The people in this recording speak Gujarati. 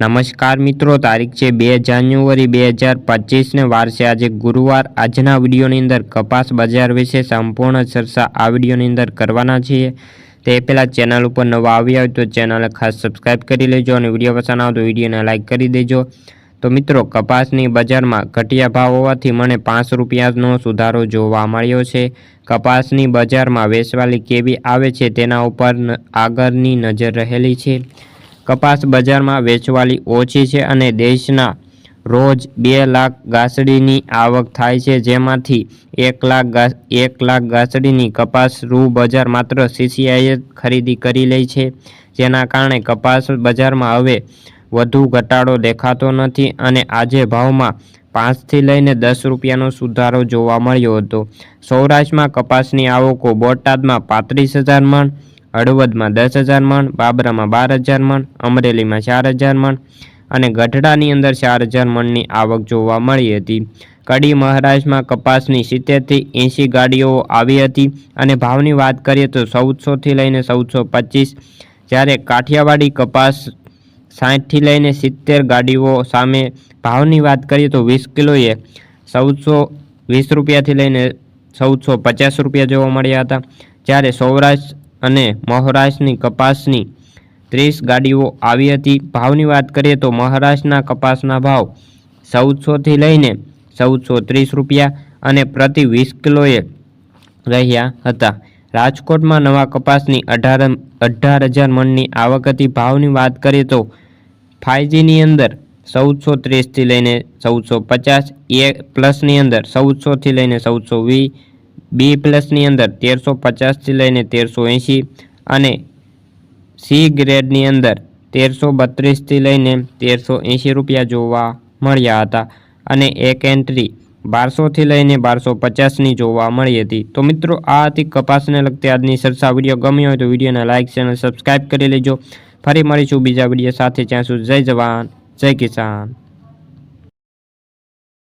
નમસ્કાર મિત્રો, તારીખ છે બે જાન્યુઆરી બે હજાર પચીસને વાર છે આજે ગુરુવાર. આજના વિડીયોની અંદર કપાસ બજાર વિશે સંપૂર્ણ ચર્ચા આ વિડીયોની અંદર કરવાના છીએ. તે પહેલાં ચેનલ ઉપર નવા આવ્યા હોય તો ચેનલને ખાસ સબસ્ક્રાઇબ કરી લેજો અને વીડિયો પસંદ આવે તો વિડીયોને લાઇક કરી દેજો. તો મિત્રો, કપાસની બજારમાં ઘટિયા ભાવ હોવાથી મને પાંચ રૂપિયાનો સુધારો જોવા મળ્યો છે. કપાસની બજારમાં વેચવાલી કેવી આવે છે તેના ઉપર આગળની નજર રહેલી છે. કપાસ બજારમાં વેચવાલી ઓછી છે અને દેશના રોજ બે લાખ ગાસડીની આવક થાય છે. જેમાંથી એક લાખ એક લાખ ગાસડીની કપાસ રૂ બજાર માત્ર સીસીઆઈએ ખરીદી કરી લે છે. જેના કારણે કપાસ બજારમાં હવે વધુ ઘટાડો દેખાતો નથી અને આજે ભાવમાં પાંચથી લઈને દસ રૂપિયાનો સુધારો જોવા મળ્યો હતો. સૌરાષ્ટ્રમાં કપાસની આવકો બોટાદમાં પાંત્રીસ હજાર મણ હળવદમાં દસ હજાર મણ, બાબરામાં બાર હજાર મણ, અમરેલીમાં ચાર હજાર મણ અને ગઢડાની અંદર ચાર હજાર મણની આવક જોવા મળી હતી. કડી મહારાષ્ટ્રમાં કપાસની સિત્તેરથી એંશી ગાડીઓ આવી હતી અને ભાવની વાત કરીએ તો ચૌદસોથી લઈને ચૌદસો પચીસ જ્યારે કાઠિયાવાડી કપાસ સાઠથી લઈને સિત્તેર ગાડીઓ સામે ભાવની વાત કરીએ તો વીસ કિલોએ ચૌદસો વીસ રૂપિયાથી લઈને ચૌદસો પચાસ રૂપિયા જોવા મળ્યા હતા. જ્યારે સૌરાષ્ટ્ર અને મહારાષ્ટ્રની કપાસની ત્રીસ ગાડીઓ આવી હતી. ભાવની વાત કરીએ તો મહારાષ્ટ્રના કપાસના ભાવ ચૌદસોથી લઈને ચૌદસો ત્રીસ રૂપિયા અને પ્રતિ વીસ કિલોએ રહ્યા હતા. રાજકોટમાં નવા કપાસની અઢાર અઢાર હજાર મણની આવક હતી. ભાવની વાત કરીએ તો ફાઇવજીની અંદર ચૌદસો ત્રીસથી લઈને ચૌદસો પચાસ એ પ્લસની અંદર ચૌદસોથી લઈને ચૌદસો વીસ બી પ્લસની અંદર તેરસો પચાસથી લઈને તેરસો એંશી અને સી ગ્રેડની અંદર તેરસો બત્રીસથી લઈને તેરસો એંશી રૂપિયા જોવા મળ્યા હતા અને એક એન્ટ્રી બારસોથી લઈને બારસો પચાસની જોવા મળી હતી. તો મિત્રો, આ હતી કપાસને લગતી આજની સરસા વીડિયો. ગમ્યો હોય તો વિડીયોને લાઇક ચેનલ સબસ્ક્રાઈબ કરી લેજો. ફરી મળીશું બીજા વીડિયો સાથે. ત્યાં સુધી જય જવાન, જય કિસાન.